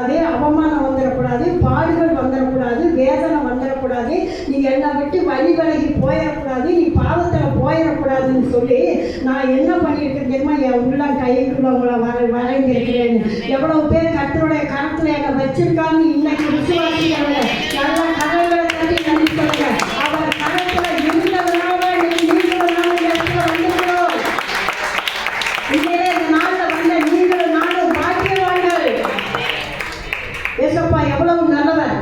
அதே அவமானம் வந்துடக்கூடாது பாடுகள் வந்துடக்கூடாது வேதனை வந்துடக்கூடாது நீ என்னை விட்டு வழி விலகி போயிடக்கூடாது நீ பாவத்தில் போயிடக்கூடாதுன்னு சொல்லி நான் என்ன பண்ணியிருக்கேன் தெரியுமா? என் உள்ள கைக்குள்ள உங்களை வர வரைந்திருக்கிறேன் எவ்வளவு பேர் கத்தருடைய கரத்தில் என்னை வச்சிருக்காங்க இன்னைக்கு விசுவாசி நல்லா கடவுளை தட்டி நன்றி சொல்லுங்க அவர் கரத்தில் இருந்ததுனால இன்னைக்கு நீங்களும் நானும் இந்த இடத்துல வந்திருக்கிறோம் உண்மையிலே இந்த நாளில் வந்த நீங்களும் நானும் பாக்கியவான்கள் ஏசப்பா எவ்வளவு நல்லவர்.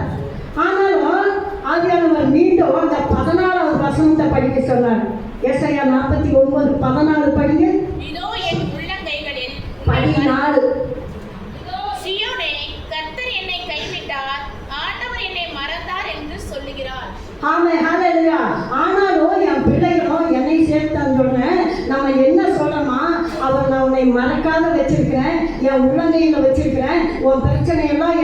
ஆனாலும் ஆதியானவர் மீண்டும் அந்த பதினாலாவது வசனத்தை படிக்க சொன்னார். ஏசையா நாற்பத்தி ஒன்பது பதினாலு படிங்க. இதோ என் உள்ளங்கைகளில் பதினாலு. சியோனே கர்த்தர் என்னை கைவிட்டார். ஆண்டவர் என்னை மறந்தார் என்று சொல்லுகிறார். ஆமே ஹalleluya. ஆனாலும் என் பிள்ளைகளும் என்னை சேர்த்தந்தோடனே நம்ம என்ன சொல்லணுமா? அவர் நான் உன்னை மறக்காத வச்சிருக்கிறேன். என் உள்ளங்கையில் வச்சிருக்கிறேன். உன் பிரச்சனையெல்லாம்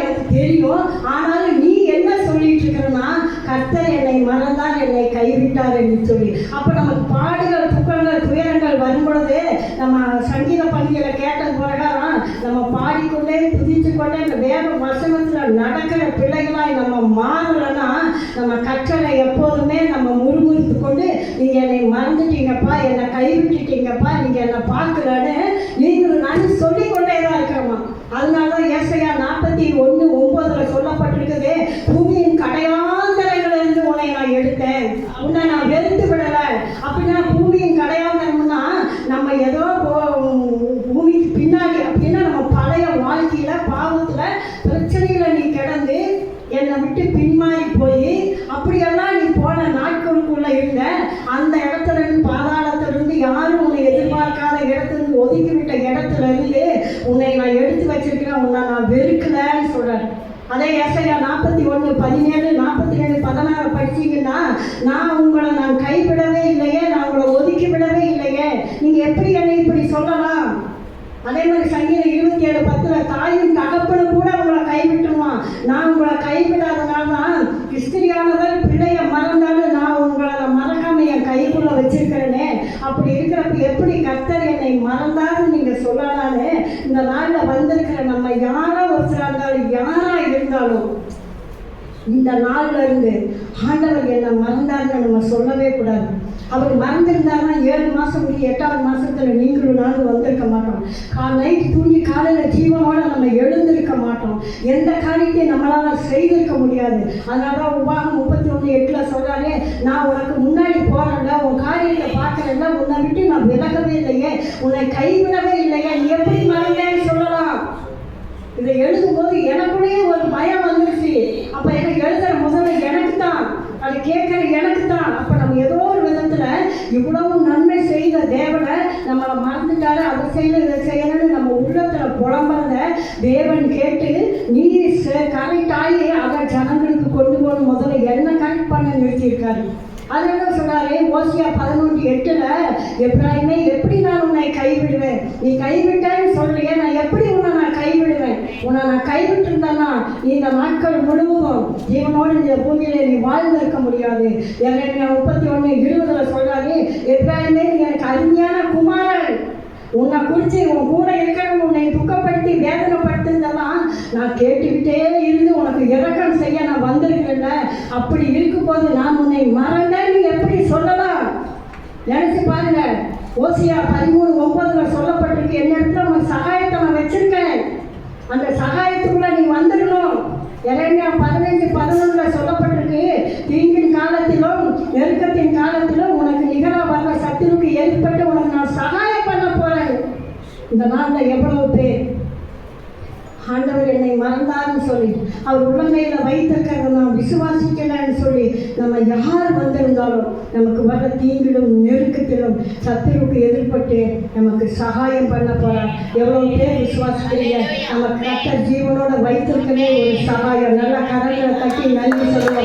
எனக்கு தெரியும் ஆனாலும் நீ என்ன சொல்லிட்டு இருக்கிறனா கர்த்தர் என்னை மறந்தார் என்னை கைவிட்டார் என்று சொல்லி அப்போ நமக்கு பாடுகள் துக்கங்கள் துயரங்கள் வரும் பொழுது நம்ம சங்கீத பணிகளை கேட்ட பிரகாரம் நம்ம பாடிக்கொண்டே துதித்து கொண்டே இந்த வேத வசனத்தில் நடக்கிற பிள்ளைகளாய் நம்ம மாறலைன்னா நம்ம கற்றலை எப்போதுமே நம்ம முறுமுறுத்து கொண்டு நீங்கள் என்னை மறந்துட்டீங்கப்பா என்னை கைவிட்டுட்டீங்கப்பா நீங்கள் என்னை பார்க்கலன்னு நீங்களும் நான் சொல்லிக்கொண்டே தான் இருக்கிறோமா அதனால தான் ஏசையா நாற்பத்தி ஒன்று ஒம்போதில் சொல்லப்பட்டிருக்குது பூமியின் கடையாந்தரைகளிலிருந்து உன்னை நான் எடுத்தேன் உன்னை நான் வெறுத்து விடலை அப்படின்னா பூமியின் கடையாந்தரம்னா நம்ம ஏதோ போ- பூமிக்கு பின்னாடி அப்படின்னா நம்ம பழைய வாழ்க்கையில பாவத்துல பிரச்சனையில நீ கிடந்து என்னை விட்டு பின்மாறி போய் அப்படியெல்லாம் நீ போன நாட்களுக்குள்ள இருந்த அந்த இடத்துல இருந்து பாதாளத்துல இருந்து யாரும் உன்னை எதிர்பார்க்காத இடத்துல இருந்து ஒதுக்கி விட்ட இடத்துல இருந்து உன்னை நான் எடுத்து வச்சிருக்கிறேன் உன்னை நான் வெறுக்கலன்னு சொல்றேன் அதே ஏசையா நாற்பத்தி ஒன்று பதினேழு நாற்பத்தி ரெண்டு பதினாறு படிச்சீங்கன்னா நான் உங்களை நான் கைவிடவே இல்லையே நான் உங்களை ஒதுக்கி விடவே இல்லையே. நீங்க எப்படி என்னை இப்படி சொல்லலாம்? அதே மாதிரி சங்கீதம் இருபத்தி ஏழு பத்துல தாயும் தகப்பனும் கூட உங்களை கைவிட்டுருவான். நான் உங்களை கை தான் கிறிஸ்திரியானவர் பிள்ளைய மறந்தாலும் நான் உங்களை மறக்காம என் கைக்குள்ள வச்சிருக்கிறேனே அப்படி இருக்கிறப்ப எப்படி கர்த்தர் என்னை மறந்தாருன்னு நீங்க சொல்லலான்னு இந்த நாள்ல வந்திருக்கிற நம்ம யாரா ஒருத்தரா இருந்தாலும் யாரா நாளும் இந்த நாள்ல இருந்து ஆண்டவர் என்னை மறந்தாருன்னு நம்ம சொல்லவே கூடாது. அவர் மறந்திருந்தாருன்னா ஏழு மாசம் முடிய எட்டாவது மாசத்துல நீங்களும் நானும் வந்திருக்க மாட்டோம். கா நைட் தூங்கி காலையில் ஜீவனோட நம்ம எழுந்திருக்க மாட்டோம். எந்த காரியத்தையும் நம்மளால செய்திருக்க முடியாது. அதனால தான் உபாகம் முப்பத்தி ஒன்று எட்டுல சொல்றாரு நான் உனக்கு முன்னாடி போகிறேன்ல உன் காரியத்தை பார்க்கறேன்ல உன்னை விட்டு நான் விலகவே இல்லையே உன்னை கைவிடவே இல்லையே நீ எப்படி மறந்தேன்னு சொல்லலாம். இதை எழுதும்போது எனக்குள்ளேயே ஒரு பயம் வந்துருச்சு. அப்ப எனக்கு எழுதுற முதல்ல எனக்கு தான் அது கேட்கற எனக்கு தான் அப்ப நம்ம ஏதோ ஒரு விதத்துல இவ்வளவு நன்மை செய்த தேவனை நம்மளை மறந்துட்டாரு அதை செய்யணும் இதை செய்யணும்னு நம்ம உள்ளத்துல புலம்பறத தேவன் கேட்டு நீ கரெக்ட் ஆகி அதை ஜனங்களுக்கு கொண்டு போகணும் முதல்ல என்ன கரெக்ட் பண்ண நிறுத்தியிருக்காரு? அது என்ன சொல்றாரு? ஓசியா பதினொன்று எட்டுல எப்ராஹிமே எப்படி நான் உன்னை கைவிடுவேன்? நீ கைவிட்டேன்னு சொல்றியே நான் எப்படி உன்னை நான் கைவிடுவேன் இந்த நாட்கள் முழுவதும் ஜீவனோடு இந்த பூமியில நீ வாழ்ந்திருக்க முடியாது. எரேமியா முப்பத்தி ஒன்று இருபதுல சொல்றாரு எப்பயுமே நீ எனக்கு அருமையான குமாரன். உன்னை குறித்து உன் கூட இருக்கணும் உன்னை துக்கப்படுத்தி வேதனைப்படுத்துனதெல்லாம் நான் கேட்டுக்கிட்டே இருந்து உனக்கு இறக்கம் செய்ய நான் வந்திருக்கிறேன்ல. அப்படி இருக்கும்போது நான் உன்னை மறந்தேன் நீ எப்படி சொல்லலாம்? நினைச்சு பாருங்க. ஓசியா பதிமூணு ஒன்பதுல சொல்லப்பட்டிருக்கு என்ன இடத்துல உனக்கு சகாயத்தை நான் வச்சிருக்கேன் அந்த சகாயத்துக்குள்ள நீ வந்துடணும் இளைஞா பதினஞ்சு பதினொன்றுல சொல்லப்பட்டிருக்கு தீங்கின் காலத்திலும் நெருக்கத்தின் காலத்திலும் உனக்கு நிகராக வர்ற சத்துருக்கு ஏற்பட்டு உனக்கு நான் சகாயம் பண்ண போறேன். இந்த நாளில் எவ்வளவு பேர் ஆண்டவர் என்னை மறந்தார்னு சொல்லி அவர் உள்ளங்கையில வைத்திருக்கிறத நாம் விசுவாசிக்கலன்னு சொல்லி நம்ம யார் வந்திருந்தாலும் நமக்கு வர தீங்கிலும் நெருக்கத்திலும் சத்துருக்கு எதிர்பட்டு நமக்கு சகாயம் பண்ண போறார். எவ்வளவு பேர் விசுவாசிக்கிறீங்க? நம்ம கட்ட ஜீவனோட வைத்திருக்கவே ஒரு சகாயம். நல்ல கரங்களை தட்டி நன்றி சொல்ல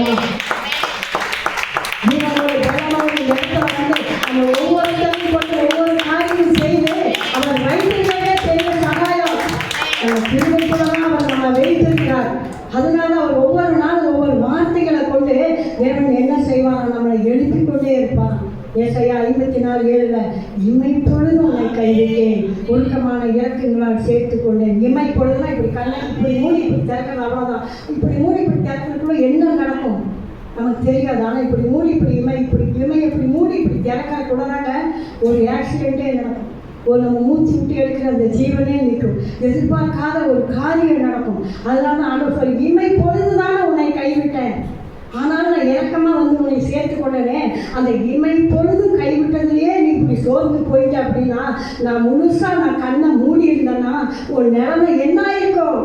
ஜீவனோட பலனோட இடத்துல வந்து நம்ம ஒவ்வொருத்தரையும் கொண்டு ஒவ்வொரு காரியம் செய்து அவர் வைத்திருக்கவே பெரிய சகாயம் நம்ம திருவள்ளுவராக அவர் நம்ம வைத்திருக்கிறார் அதனால அவர் ஒவ்வொரு நாளும் ஒவ்வொரு வார்த்தைகளை கொண்டு தேவன் என்ன செய்வார் நம்மளை எழுப்பிக் கொண்டே இருப்பார் ஏசையா ஐம்பத்தி நாலு ஏழுல இமை பொழுது உன்னை கைவிட்டேன் ஒழுக்கமான இறக்கங்களால் சேர்த்து கொண்டேன் இமை பொழுதுனா இப்படி கண்ணை இப்படி மூடி இப்படி திறக்கிறது அவ்வளோதான் இப்படி மூடி இப்படி திறக்கிறதுக்குள்ள என்ன நடக்கும் நமக்கு தெரியாது. ஆனால் இப்படி மூடி இப்படி இமை இப்படி இமை இப்படி மூடி இப்படி திறக்கா தாங்க ஒரு ஆக்சிடென்ட்டே நடக்கும். ஒரு நம்ம மூச்சு விட்டு எடுக்கிற அந்த ஜீவனே நிற்கும். எதிர்பார்க்காத ஒரு காரியம் நடக்கும். அதனால தான் ஆண்டவர் சொல்லி இமை பொழுதுதானே உன்னை கைவிட்டேன். ஆனாலும் நான் இறக்கமாக வந்து உன்னை சேர்த்து கொண்டனே. அந்த இமை பொழுது கைவிட்டதுலயே நீ இப்படி சோர்ந்து போயிட்ட அப்படின்னா நான் முழுசாக நான் கண்ணை மூடி இருந்தேன்னா உன் நிலைமை என்ன இருக்கும்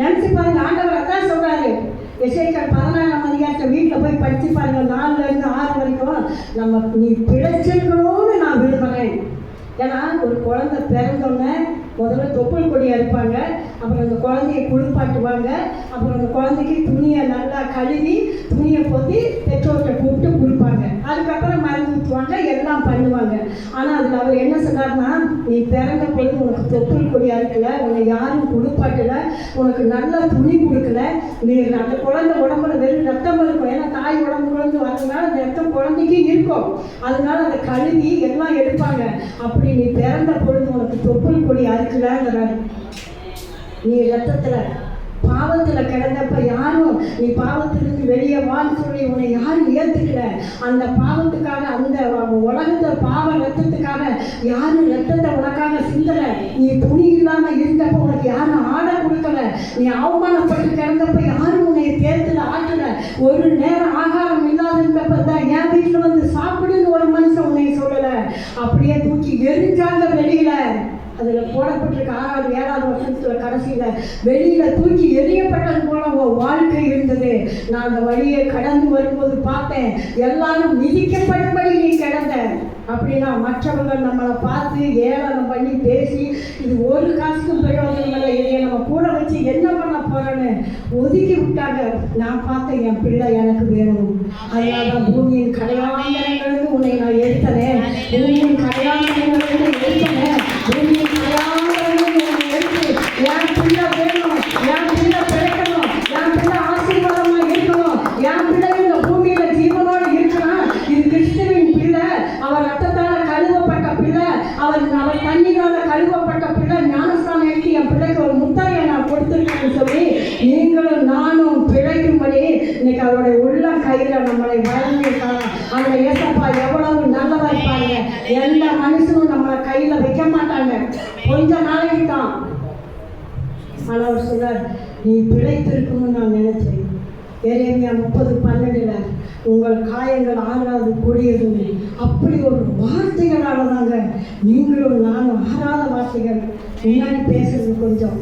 நினச்சி பாருங்க ஆண்டவர் அதான் சொல்கிறாரு எசேக்கர் பதினாறாம் அதிகாரத்தை வீட்டில் போய் படித்து பாருங்கள் நாலுலேருந்து ஆறு வரைக்கும்? நம்ம நீ பிழைச்சிருக்கணும்னு நான் விரும்புகிறேன் ஏன்னா ஒரு குழந்தை பிறந்தோன்னே முதல்ல தொப்புள் கொடி அறுப்பாங்க அப்புறம் அந்த குழந்தைய குளிப்பாட்டுவாங்க அப்புறம் அந்த குழந்தைக்கு துணியை நல்லா கழுவி துணியை போத்தி பெற்றோர்கிட்ட கூப்பிட்டு கொடுப்பாங்க அதுக்கப்புறம் மருந்து ஊற்றுவாங்க எல்லாம் பண்ணுவாங்க. ஆனால் அதில் அவர் என்ன சொன்னார்னா நீ பிறந்த பொழுது உனக்கு தொப்புள் கொடி அறுக்கல உன்னை யாரும் குளிப்பாட்டலை உனக்கு நல்ல துணி கொடுக்கல நீ அந்த குழந்தை உடம்புல வெறும் ரத்த உடம்புலேருந்து அந்த ரத்தம் குழந்தைக்கு இருக்கும். அதனால அதை கழுவி எல்லாம் எடுப்பாங்க. அப்படி நீ பிறந்த பொழுது உனக்கு தொப்புள் கொடி அறுக்கலங்கிறாரு நீ ரத்தத்துல பாவத்துல கிடந்தப்ப யாரும் நீ பாவத்திலிருந்து வெளியே வான்னு சொல்லி உன்னை யாரும் ஏத்துக்கல. அந்த பாவத்துக்காக அந்த உலகத்தை பாவ ரத்தத்துக்காக யாரும் ரத்தத்தை உனக்காக சிந்தல. நீ துணி இல்லாம இருந்தப்ப உனக்கு யாரும் ஆட கொடுக்கல. நீ அவமானப்பட்டு கிடந்தப்ப யாரும் உன்னை தேர்த்துல ஆட்டல ஒரு நேரம் ஆகாரம் இல்லாத தான் என் வீட்டுல வந்து சாப்பிடுன்னு ஒரு மனுஷன் உன்னை சொல்லல. அப்படியே தூக்கி எரிஞ்சாங்க அதில் போடப்பட்டிருக்க ஆறாவது ஏழாவது வருஷத்துல கடைசியில் வெளியில் தூக்கி எரியப்பட்டது போல ஒரு வாழ்க்கை இருந்தது. நான் அந்த வழியை கடந்து வரும்போது பார்த்தேன் எல்லாரும் மிதிக்கப்படும்படி நீ கிடந்த. அப்படின்னா மற்றவர்கள் நம்மளை பார்த்து ஏளனம் பண்ணி பேசி இது ஒரு காசுக்கும் பிரயோஜனம் இல்லை இதை நம்ம கூட வச்சு என்ன பண்ண போறேன்னு ஒதுக்கி விட்டாங்க. நான் பார்த்தேன் என் பிள்ளை எனக்கு வேணும். அதனால தான் பூமியின் கடையாளங்களுக்கு உன்னை நான் எடுத்தனேன் பூமியின் கடையாளங்களுக்கு எடுத்தனேன் பூமியின் கடையாளங்களுக்கு உன்னை எடுத்து என் பிள்ளை வேணும் என் பிள்ளை பிழைக்கணும் என் பிள்ளை ஆசீர்வாதமா இருக்கணும் என் பிள்ளை இந்த பூமியில ஜீவனோடு இருக்கணும் இது கிறிஸ்துவின் பிள்ளை அவர் ரத்தத்தால கழுவப்பட்ட பிள்ளை அவர் அவர் தண்ணினால கழுவப்பட்ட பிள்ளை ஞானஸ்தானம் எடுத்து என் பிள்ளைக்கு ஒரு முத்தாயை நான் கொடுத்துருக்கேன்னு சொல்லி நீங்களும் நானும் பிழைக்கும்படி இன்னைக்கு அவருடைய உள்ள நம்மளை வழங்கியிருக்காங்க. அந்த ஏசப்பா எவ்வளவு நல்லதா இருப்பாங்க எந்த மனுஷனும் நம்மளை கையில வைக்க மாட்டாங்க. கொஞ்ச நாளைக்கு தான். ஆனால் அவர் சொன்னார் நீ பிழைத்திருக்கணும்னு நான் நினைச்சேன். எரேமியா முப்பது பன்னெண்டுல உங்கள் காயங்கள் ஆறாது கூடியதுன்னு அப்படி ஒரு வார்த்தைகளால தாங்க நீங்களும் நானும் ஆறாத வார்த்தைகள். முன்னாடி பேசுறது கொஞ்சம்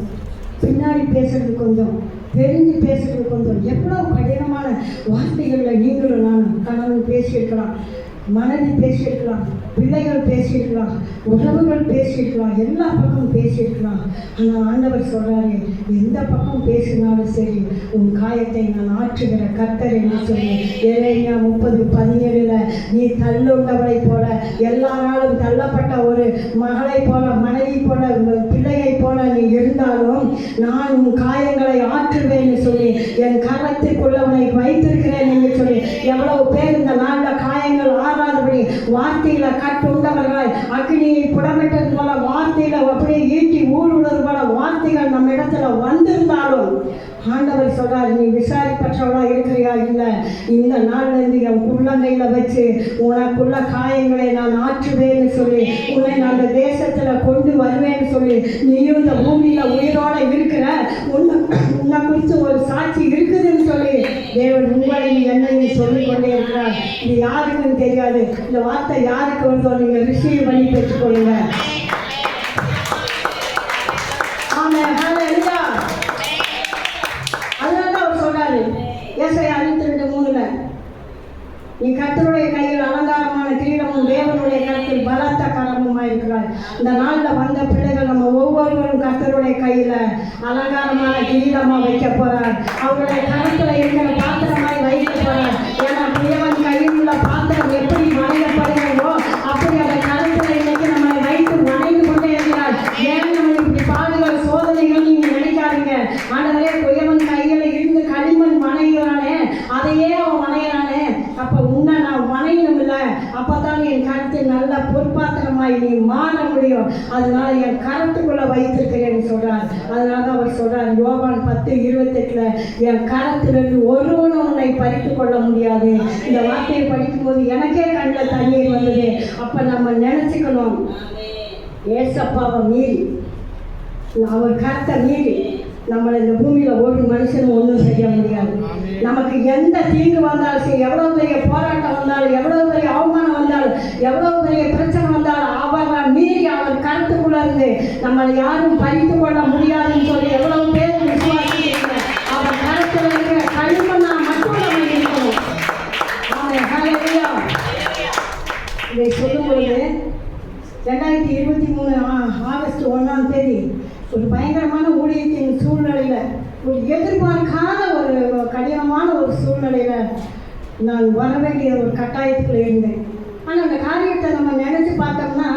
பின்னாடி பேசுறது கொஞ்சம். தெரிஞ்சு பேசுறது கொஞ்சம் எவ்வளோ கடினமான வார்த்தைகளில் நீங்களும் நான் கணவன் பேசியிருக்கலாம். மனைவி பேசியிருக்கலாம் பிள்ளைகள் பேசியிருக்கலாம் உறவுகள் பேசியிருக்கலாம் எல்லா பக்கமும் பேசியிருக்கலாம். ஆனால் ஆண்டவர் சொல்கிறாரு எந்த பக்கம் பேசினாலும் சரி உன் காயத்தை நான் ஆற்றுகிற கர்த்தர் என்று சொல்லி. எரேமியா முப்பது பதினேழில் நீ தள்ளுள்ளவரை போல எல்லாராலும் தள்ளப்பட்ட ஒரு மகளை போல மனைவி போல உங்கள் பிள்ளையை போல நீ இருந்தாலும் நான் உன் காயங்களை ஆற்றுவேன்னு சொல்லி என் கரத்துக்குள்ளவனை வைத்திருக்கிறேன் என்று சொல்லி எவ்வளவு பேர் இந்த நாள் வார்த்தையில கட்டுண்டவர்கள் அக்னியை புடமிட்டது போல வார்த்தையில அப்படியே ஈட்டி ஊடுருவது போல வார்த்தைகள் நம்ம இடத்துல வந்திருந்தாலும் ஆண்டவர் சொல்றாரு நீ விசாரிப்பற்றவளா இருக்கிறியா? இல்ல இந்த நாள்ல இருந்து என் உள்ளங்கையில வச்சு உனக்குள்ள காயங்களை நான் ஆற்றுவேன்னு சொல்லி உன்னை நான் அந்த தேசத்துல கொண்டு வருவேன்னு சொல்லி நீயும் இந்த பூமியில உயிரோட இருக்கிற உன்னை உன்னை குறித்து ஒரு சாட்சி இருக்கு. தேவன் உங்களையும் என்னையும் சொல்லிக் கொண்டே இருக்கிறார். இது யாருக்குன்னு தெரியாது. இந்த வார்த்தை யாருக்கு வந்தோ நீங்க ரிசீவ் பண்ணி பெற்றுக்கொள்ளுங்க நீ கத்தருடைய கையில் அலங்காரமான கிரீடமும் தேவனுடைய கருத்தில் பலத்த கரம் கரமுமா இருக்கிறார் இந்த நாளில் வந்த பிள்ளைகள் நம்ம ஒவ்வொருவரும் கத்தருடைய கையில அலங்காரமான கிரீடமாக வைக்க போகிறார் அவருடைய கருத்தில் இருக்கிற பாத்திரமாய் வைக்க போகிறார் ஏன்னா பிரியவன் கையில் உள்ள பாத்திரம் எப்படி வணையப்படுகிறதோ அப்படி அந்த கருத்துல இன்னைக்கு நம்மளை வைத்து வணைந்து கொண்டே இருக்கிறார் ஏன் நம்ம இப்படி பாடுகள் சோதனைகள் நீங்க நினைக்காதீங்க ஆண்டவரே குயவன் கையில இருந்து களிமண் வணைகிறானே அதையே அவன் வணைகிறானே அப்ப உன்னை நான் வணையணும் இல்ல அப்பதான் நீ அதனால என் கரத்துக்குள்ள வைத்திருக்கிறேன்னு சொல்றார் அதனால தான் அவர் சொல்றார் யோவான் பத்து இருபத்தெட்டுல என் கரத்திலிருந்து ஒருவனும் உன்னை பறித்து கொள்ள முடியாது. இந்த வார்த்தையை படிக்கும்போது எனக்கே கண்ணில் தண்ணீர் வந்தது. அப்ப நம்ம நினைச்சுக்கணும். ஏசப்பாவை மீறி அவர் கருத்தை மீறி நம்மளை இந்த பூமியில ஒரு மனுஷனும் ஒன்றும் செய்ய முடியாது. நமக்கு எந்த தீங்கு வந்தாலும் சரி எவ்வளவு பெரிய போராட்டம் வந்தாலும் எவ்வளவு பெரிய அவமானம் வந்தாலும் எவ்வளவு பெரிய பிரச்சனை வந்தாலும் அவரை மீறி அவர் கருத்துக்குள்ள இருந்து நம்மளை யாரும் பறித்து கொள்ள முடியாதுன்னு சொல்லி எவ்வளவு பேர் விசுவாசிக்கிறீங்க அவர் கருத்துல இருக்கிற களிமண்ணா மட்டும் நம்ம இருக்கணும் ஆமென். ஹalleluya. இதை சொல்லும் பொழுது ரெண்டாயிரத்தி இருபத்தி மூணு ஆ- ஆகஸ்ட் ஒன்றாம் தேதி ஒரு பயங்கரமான ஊழியத்தின் சூழ்நிலையில் ஒரு எதிர்பார்க்காத ஒரு கடினமான ஒரு சூழ்நிலையில் நான் வர வேண்டிய ஒரு கட்டாயத்துக்குள்ளே இருந்தேன். ஆனால் அந்த காரியத்தை நம்ம நினச்சி பார்த்தோம்னா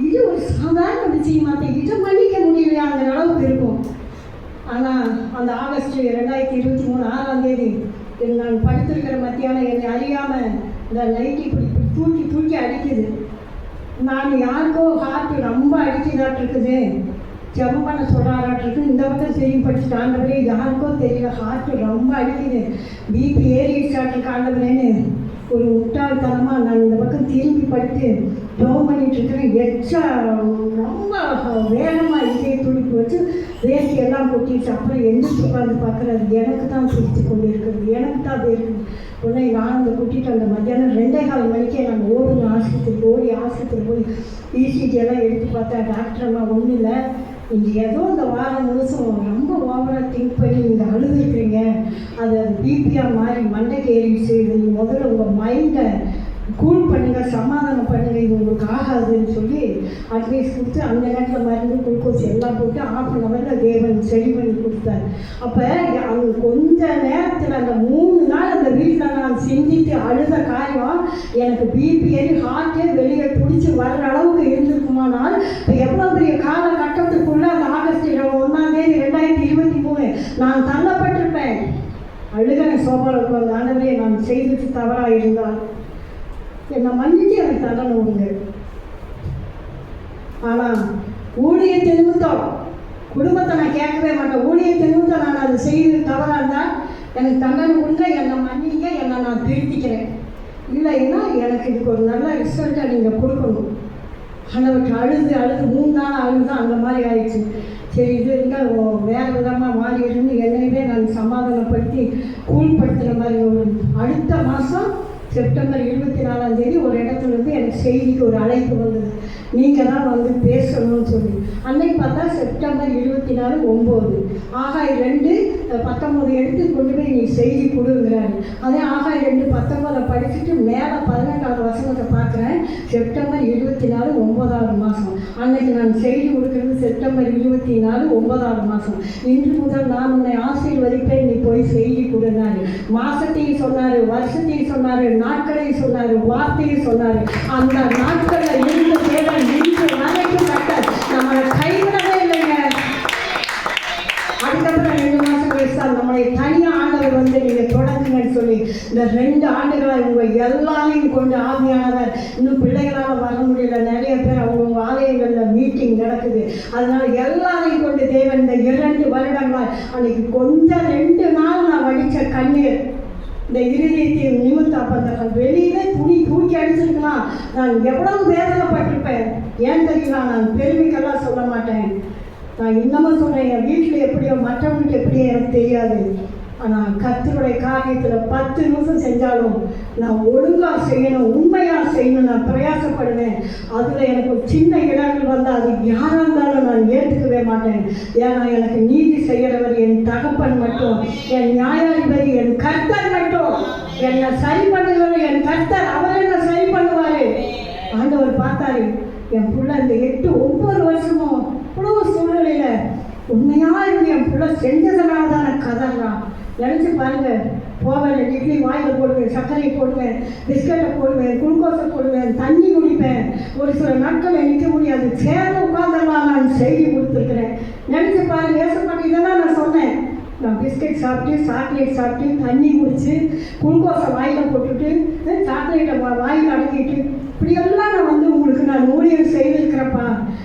இது ஒரு சாதாரண விஷயமாக இது மன்னிக்க முடியலையாங்கிற அளவுக்கு இருக்கும். ஆனால் அந்த ஆகஸ்ட் ரெண்டாயிரத்தி இருபத்தி மூணு ஆறாம் தேதி நான் படுத்திருக்கிற மத்தியானம் என்னை அறியாமல் இந்த நைட்டி குடி இப்படி தூக்கி தூக்கி அடிக்குது. நான் யாருக்கோ ஹார்ட் ரொம்ப அடிச்சுதாட்டு இருக்குது ஜெபம் பண்ண சொல்கிறாராட்டிருக்கு இந்த பக்கம் திரும்பி படிச்சுட்டு ஆண்டவரே யாருக்கோ தெரியல ஹார்ட் ரொம்ப அடிக்குது. பிபி ஏறிடுச்சாட்டிருக்கு ஆண்டவரேன்னு. ஒரு முட்டாள்தனமாக நான் இந்த பக்கம் திரும்பி படுத்து ஜெபம் பண்ணிட்டு இருக்கிறேன் எச்சா ரொம்ப வேகமாக இதே துடிப்பு வச்சு வேஸ்ட் எல்லாம் கொட்டிட்டு அப்புறம் எந்திரிச்சு உட்காந்து பார்க்குறது எனக்கு தான் சிரித்து கொண்டு இருக்கிறது எனக்கு தான் அது இருக்குது உடனே நான் அந்த கூட்டிகிட்டு அந்த மத்தியானம் ரெண்டே கால் நாங்கள் ஓடணும் ஆஸ்பத்திரி ஓடி ஆஸ்பத்திரி போய் இசிஜி எல்லாம் எடுத்து பார்த்தா டாக்டர் ஒன்றும் இல்லை. நீங்கள் ஏதோ இந்த வாரம் முழுசும் ரொம்ப ஓவராக திங்க் பண்ணி நீங்கள் அழுதுருக்கிறீங்க. அது அது பிபியாக மாறி மண்டைக்கு ஏறிடுச்சு இது முதல்ல உங்கள் மைண்டை கூல் பண்ணுங்க சமாதானம் பண்ணுங்க இது உங்களுக்கு ஆகாதுன்னு சொல்லி அட்வைஸ் கொடுத்து அந்த நேரத்தில் மருந்து குளுக்கோஸ் எல்லாம் போட்டு ஆஃப் அன் ஹவரில் தேவன் சரி பண்ணி கொடுத்தார். அப்போ அவங்க கொஞ்ச நேரத்தில் அந்த மூணு நாள் அந்த வீட்டில் நான் செஞ்சுட்டு அழுத காரியம் எனக்கு பிபி ஏறி ஹார்ட்டே வெளியே பிடிச்சி வர்ற அளவுக்கு இருந்திருக்குமானால் இப்போ எவ்வளோ பெரிய காலகட்டத்துக்குள்ளே அந்த ஆகஸ்ட் ஒன்றாம் தேதி ரெண்டாயிரத்தி இருபத்தி மூணு நான் தள்ளப்பட்டிருப்பேன். அழுகனை சோபாவில் உட்கார்ந்து ஆண்டவரே நான் செய்தது தவறாக இருந்தால் என்னை மன்னிச்சு எனக்கு தண்டனை உண்டு. ஆனால் ஊழியத்தை நிமித்தம் குடும்பத்தை நான் கேட்கவே மாட்டேன். ஊழியத்தை நிமித்தம் நான் அது செய்து தவறாக இருந்தால் எனக்கு தண்டனை உண்டு என்னை மன்னிங்க என்னை நான் திருத்திக்கிறேன். இல்லைன்னா எனக்கு இதுக்கு ஒரு நல்ல ரிசல்ட்டை நீங்கள் கொடுக்கணும். ஆனவற்றை அழுது அழுது மூணு நாள் அழுது அந்த மாதிரி ஆயிடுச்சு. சரி இது இருந்தால் வேறு விதமாக மாறிடுன்னு என்னையுமே நான் சமாதானப்படுத்தி கூழ்படுத்துகிற மாதிரி ஒரு அடுத்த மாதம் செப்டம்பர் இருபத்தி நாலாம் தேதி ஒரு இடத்துல இருந்து எனக்கு செய்திக்கு ஒரு அழைப்பு வந்தது. நீங்கள் தான் வந்து பேசணும்னு சொல்லி. அன்னைக்கு பார்த்தா செப்டம்பர் இருபத்தி நாலு ஒம்பது. ஆகாய் ரெண்டு பத்தொம்பது எடுத்து கொண்டு போய் நீ செய்தி கொடுங்கிறாரு அதே ஆகாய் ரெண்டு பத்தொம்பதை படிச்சுட்டு மேலே பதினெட்டாவது வசனத்தை பார்க்குறேன். செப்டம்பர் இருபத்தி நாலு ஒன்பதாவது மாதம் அன்னைக்கு நான் செய்தி கொடுக்கறது செப்டம்பர் இருபத்தி நாலு ஒன்பதாவது மாதம் இன்று முதல் நான் உன்னை ஆசீர்வதிப்பேன் நீ போய் செய்தி கொடுனாரு மாசத்தையும் சொன்னார் வருஷத்தையும் சொன்னார் நாட்களையும் சொன்னார் வார்த்தையும் சொன்னார். அந்த நாட்களில் இருந்து தேவன் கழிச்சு தனியாக ஆண்டவர் வந்து நீங்கள் தொடங்குங்கன்னு சொல்லி இந்த ரெண்டு ஆண்டுகளாக உங்கள் எல்லாரையும் கொண்டு ஆவியானவர் இன்னும் பிள்ளைகளால் வர முடியல. நிறைய பேர் அவங்க ஆலயங்களில் மீட்டிங் நடக்குது. அதனால எல்லாரையும் கொண்டு தேவன் இந்த இரண்டு வருடங்கள் அன்னைக்கு கொஞ்சம் ரெண்டு நாள் நான் வடித்த கண்ணீர் இந்த இருதயத்தின் நிமித்தம் அப்போ வெளியிலே துணி தூக்கி அடிச்சிருக்கலாம். நான் எவ்வளவு வேதனைப்பட்டிருப்பேன். ஏன் தெரியுமா? நான் பெருமைக்கெல்லாம் சொல்ல மாட்டேன். நான் இன்னமும் சொல்கிறேன் என் வீட்டில் எப்படியோ மற்றவங்களுக்கு எப்படியோ எனக்கு தெரியாது. ஆனால் கத்தருடைய காரியத்தில் பத்து நிமிஷம் செஞ்சாலும் நான் ஒழுங்காக செய்யணும் உண்மையாக செய்யணும் நான் பிரயாசப்படுவேன். அதில் எனக்கு ஒரு சின்ன இடங்கள் வந்தால் அது யாராக இருந்தாலும் நான் ஏற்றுக்கவே மாட்டேன். ஏன்னா எனக்கு நீதி செய்கிறவர் என் தகப்பன் மட்டும் என் நியாயாதிபதி என் கர்த்தர் மட்டும். என்னை சரி பண்ணுகிறவர் என் கர்த்தர் அவர் என்ன சரி பண்ணுவார். ஆண்டவர் பார்த்தாரு என் பிள்ளை இந்த எட்டு ஒவ்வொரு வருஷமும் எவ்வளவு சூழ்நிலையில உண்மையாக இருந்து என் பிள்ளை செஞ்சதுனால தான் நான் கதறான் நினச்சி பாருங்க. போவேன் இட்லி வாயில் போடுவேன் சர்க்கரையை போடுவேன் பிஸ்கட்டை போடுவேன் குளுக்கோஸை போடுவேன் தண்ணி குடிப்பேன். ஒரு சில நாட்கள் நிற்க முடியாது சேர்ந்து உட்காந்தெல்லாம் நான் செய்தி கொடுத்துருக்குறேன். நினச்சி பாருங்க ஏசப்பட்டு இதெல்லாம் நான் சொன்னேன். நான் பிஸ்கட் சாப்பிட்டு சாக்லேட் சாப்பிட்டு தண்ணி குடிச்சு குளுக்கோஸை வாயில் போட்டுட்டு சாக்லேட்டை வாயில் அடக்கிட்டு இப்படியெல்லாம் நான் வந்து உங்களுக்கு நான் ஊழியர் செய்திருக்கிறப்பா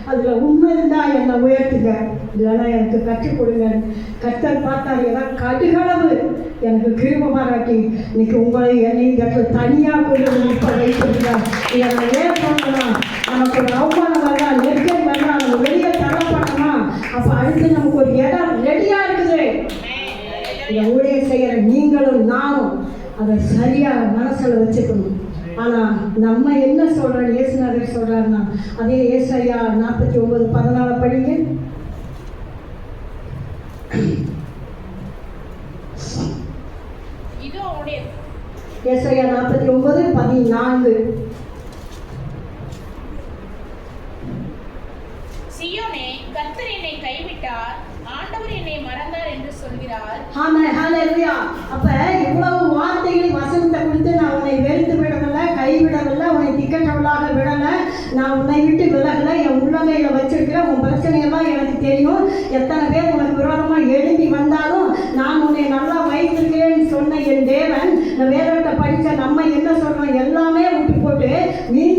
அதில் உண்மை இருந்தால் என்னை உயர்த்துங்க இல்லைன்னா எனக்கு கற்றுக் கொடுங்க. கத்தர் பார்த்தார் ஏதாவது கடுகளவு. எனக்கு கிருப பாராட்டி. இன்னைக்கு உங்களை என்னை இந்த இடத்துல தனியாக கொண்டு இப்போ நிற்க வைத்திருக்கிறார் இதை நான் நமக்கு ஒரு அவமானம் வரலாம் நெருக்கடி வரலாம் நம்ம வெளியே தரப்படணுமா அப்போ அடுத்து நமக்கு ஒரு இடம் ரெடியாக இருக்குது. இந்த ஊழியர் செய்கிற நீங்களும் நானும் அதை சரியாக மனசில் வச்சுக்கணும். ஆனால் நம்ம என்ன சொல்கிறோம் இயேசுநாதர் சொல்கிறாருன்னா அதே ஏசையா நாற்பத்தி ஒன்பது பதினாலு படிங்க. ஏசையா நாற்பத்தி ஒன்பது பதினான்கு. சியோனே கத்தர் என்னை கைவிட்டார். ஆண்டவர் என்னை மறந்தார் என்று சொல்கிறார். ஆமா ஹalleluya. அப்ப இவ்வளவு வார்த்தைகள் வசனத்தை குறித்து நான் உன்னை வெறுத்து விடவில்லை கைவிடவில்லை உன்னை திக்கற்றவளாக விடலை. நான் உன்னை விட்டு விலகலை. என் உள்ளங்கையில வச்சிருக்கிற உன் பிரச்சனையெல்லாம் எனக்கு தெரியும். எத்தனை பேர் உனக்கு விரோதமா எழும்பி வந்தாலும் நான் உன்னை நல்லா வைத்திருக்கிறேன்னு சொன்ன என் தேவன் வேதத்தை படித்த நம்ம என்ன சொல்றோம்? எல்லாமே விட்டு போட்டு